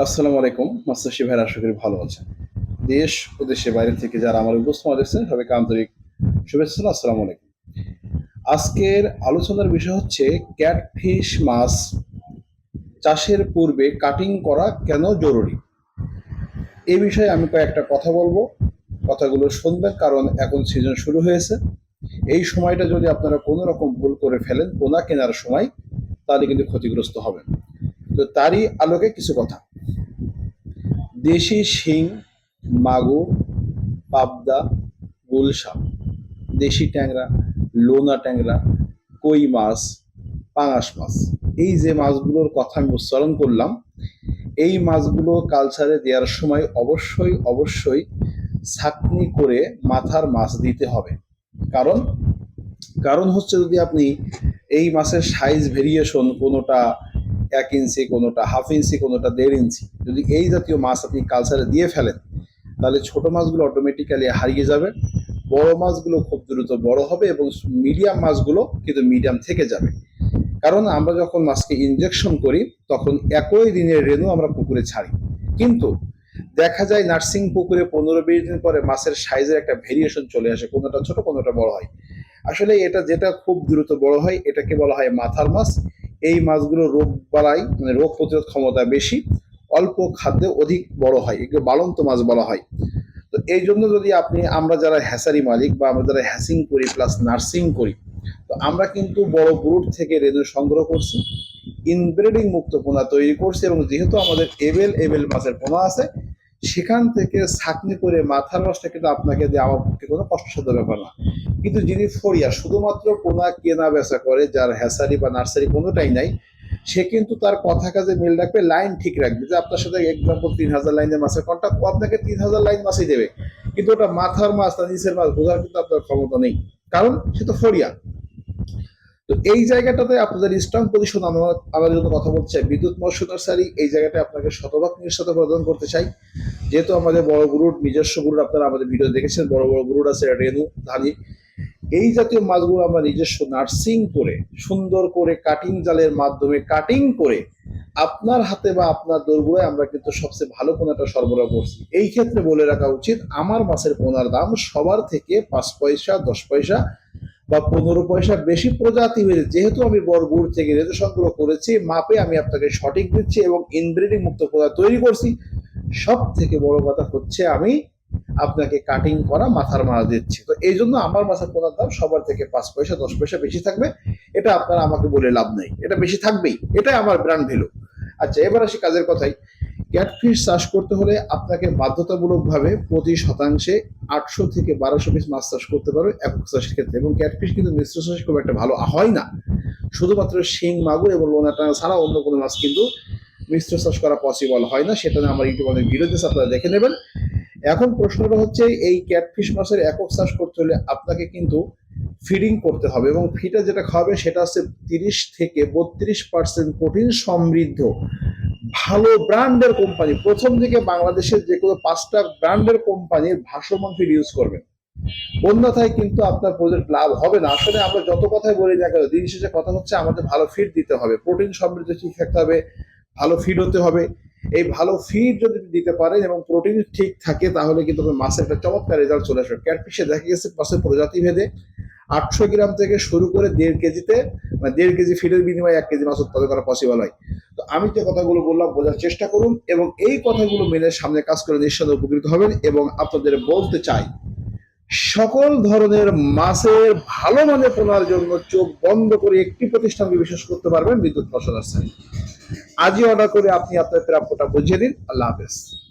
আসসালামু আলাইকুম মাস্টারশি ভাইয়ের আশা করি ভালো আছেন। দেশ ও দেশের বাইরে থেকে যারা আমার উপস্থাপনা দেখছেন সবাইকে আন্তরিক শুভেচ্ছা আসসালামু আলাইকুম। আজকের আলোচনার বিষয় হচ্ছে ক্যাটফিশ মাছ চাষের পূর্বে কাটিং করা কেন জরুরি? এই বিষয়ে আমি কয়েকটা কথা বলব। কথাগুলো শুনবেন, কারণ এখন সিজন শুরু হয়েছে। এই সময়টা যদি আপনারা কোনো রকম ভুল করে ফেলেন পোনা কেনার সময়, তাহলে কিন্তু ক্ষতিগ্রস্ত হবেন। তো তারই আলোকে কিছু কথা। দেশি শিং, মাগুর, পাবদা গুলশা দেশি ট্যাংরা, লোনা ট্যাংরা, কই মাছ, পাঙাশ মাছ। এই যে মাছগুলোর কথা আমি উচ্চারণ করলাম, এই মাছগুলো কালচারে দেওয়ার সময় অবশ্যই অবশ্যই ছাকনি করে মাথার মাছ দিতে হবে। কারণ কারণ হচ্ছে যদি আপনি এই মাছের সাইজ ভেরিয়েশন কোনোটা এক ইঞ্চি, কোনোটা হাফ ইঞ্চি, কোনোটা দেড় ইঞ্চি। যদি এই জাতীয় মাছ আপনি কালচারে দিয়ে ফেলেন, তাহলে ছোট মাছগুলো অটোমেটিক্যালি হারিয়ে যাবে। বড় মাছগুলো খুব দ্রুত বড় হবে এবং মিডিয়াম মাছগুলো কিন্তু মিডিয়াম থেকে যাবে। কারণ আমরা যখন মাছকে ইনজেকশন করি, তখন একই দিনের রেণু আমরা পুকুরে ছাড়ি। কিন্তু দেখা যায় নার্সিং পুকুরে পনেরো বিশ দিন পরে মাছের সাইজের একটা ভেরিয়েশন চলে আসে, কোনোটা ছোট, কোনোটা বড় হয়। আসলে এটা যেটা খুব দ্রুত বড় হয়, এটাকে বলা হয় মাথার মাছ। এই মাছগুলো রোগ বালাই মানে রোগ প্রতিরোধ ক্ষমতা বেশি, অল্প খাদ্যে অধিক বড় হয় এগুলো বালন্ত মাছ বলা হয়। তো এই জন্য যদি আপনি, আমরা যারা হ্যাসারি মালিক বা আমরা যারা হ্যাসিং করি প্লাস নার্সিং করি, তো আমরা কিন্তু বড় ব্রুট থেকে রেণু সংগ্রহ করছি ইনব্রিডিং মুক্ত পোনা তৈরি করছি এবং যেহেতু আমাদের এবেল এবেল মাছের পোনা আছে সেখান থেকে ছাকনি করে মাথার রসটা কিন্তু আপনাকে আমার পক্ষে কোনো কষ্টসাধ্য ব্যাপার না। কিন্তু যিনি ফরিয়া শুধুমাত্র পোনা, কেনা, বেচা করে, যার হ্যাসারি বা নার্সারি কোনোটাই নাই, সে কিন্তু তার কথা কাজে মিল রাখবে, লাইন ঠিক রাখবে। যে আপনার সাথে এক্সাম্পল তিন হাজার লাইনের মাছের কন্ট্যাক্ট ও আপনাকে তিন হাজার লাইন মাছই দেবে। কিন্তু ওটা মাথার মাছ না, নিচের মাছ, বোঝার কিন্তু আপনার ক্ষমতা নেই। কারণ সে তো ফরিয়া তো এই জায়গাটাতে আপনাদের স্ট্রং পজিশন আমরা আমাদের জন্য কথা বলতে চাই বিদ্যুৎ মৎস্য নার্সারি। এই জায়গাটা আপনাকে শতভাগ নিঃশত প্রদান করতে চাই। যেহেতু আমাদের বড় গুরুর নিজস্ব গুরুর আপনারা আমাদের ভিডিও দেখেছেন, বড় বড় গুরুর আছে রেনু ধানি। এই জাতীয় মাছগুলো আমরা নিজস্ব নার্সিং করে, সুন্দর করে কাটিং জালের মাধ্যমে কাটিং করে আপনার হাতে বা আপনার দোরগোড়ায় আমরা কিন্তু সবচেয়ে ভালো পোনাটা সরবরাহ করছি। এই ক্ষেত্রে বলে রাখা উচিত, আমার মাছের পোনার দাম সবার থেকে পাঁচ পয়সা, দশ পয়সা বা পনেরো পয়সা বেশি প্রজাতি হয়েছে। যেহেতু আমি বরগুড় থেকে রেজু সংগ্রহ করেছি, মাপে আমি আপনাকে সঠিক দিচ্ছি এবং ইনব্রিডিং মুক্ত পদার্থ তৈরি করছি। সব থেকে বড় কথা হচ্ছে আমি আপনাকে কাটিং করা মাথার মারা দিচ্ছি। তো এই জন্য আমার মাছের পোনার দাম সবার থেকে পাঁচ পয়সা, দশ পয়সা বেশি থাকবে। এটা আপনারা আমাকে বলে লাভ নেই। এটা বেশি থাকবেই। এটাই আমার ব্র্যান্ড ভ্যালু আচ্ছা এবার আসি কাজের কথাই ক্যাটফিশ চাষ করতে হলে আপনাকে বাধ্যতামূলকভাবে প্রতি শতাংশে আটশো থেকে বারোশো পিস মাছ চাষ করতে পারবে একক চাষের ক্ষেত্রে। এবং ক্যাটফিশ কিন্তু মিশ্র চাষ খুব একটা ভালো হয় না। শুধুমাত্র শিং, মাগুর এবং লোনা টানা ছাড়া অন্য কোনো মাছ কিন্তু মিশ্র চাষ করা পসিবল হয় না, সেটা আমার ইউটিউব অনেক ভিডিও দিয়েছে আপনারা দেখে নেবেন। এখন প্রশ্নটা হচ্ছে, এই ক্যাটফিশ মাছের একক চাষ করতে হলে আপনাকে কিন্তু ফিডিং করতে হবে এবং ফিটা যেটা খাওয়াবে সেটা হচ্ছে তিরিশ থেকে বত্রিশ পার্সেন্ট প্রোটিন সমৃদ্ধ। ভালো ব্র্যান্ডের কোম্পানি, প্রথম দিকে বাংলাদেশের যে কোনো পাঁচটা ব্র্যান্ডের কোম্পানির ভাসমান ফিড ইউজ করবেন অন্যথায় কিন্তু আপনার প্রজেক্ট লাভ হবে না। আসলে আমরা যত কথাই বলি না কেন, দিন শেষে কথা হচ্ছে আমাদের ভালো ফিড দিতে হবে। প্রোটিন সমৃদ্ধ ঠিক থাকতে হবে ভালো ফিড হতে হবে। এই ভালো ফিড যদি দিতে পারেন এবং প্রোটিন ঠিক থাকে, তাহলে কিন্তু মাছের একটা চমৎকার রেজাল্ট চলে আসবে। ক্যাটফিশে দেখা গেছে মাছের প্রজাতি ভেদে আটশো গ্রাম থেকে শুরু করে দেড় কেজিতে মানে দেড় কেজি ফিডের বিনিময়ে এক কেজি মাছ উৎপাদন করা পসিবল হয়। তো আমি যে কথাগুলো বললাম, বোঝার চেষ্টা করুন এবং এই কথাগুলো মেনে সামনে কাজ করে নিঃসন্দেহে উপকৃত হবেন এবং আপনাদের বলতে চাই, সকল ধরনের মাছের ভালো মানে পোনার জন্য চোখ বন্ধ করে একটি প্রতিষ্ঠানকে বিশ্বাস করতে পারবেন বিদ্যুৎ ফসল আজই অর্ডার করে আপনি আপনার প্রাপ্যটা বুঝিয়ে দিন। আল্লাহ হাফেজ।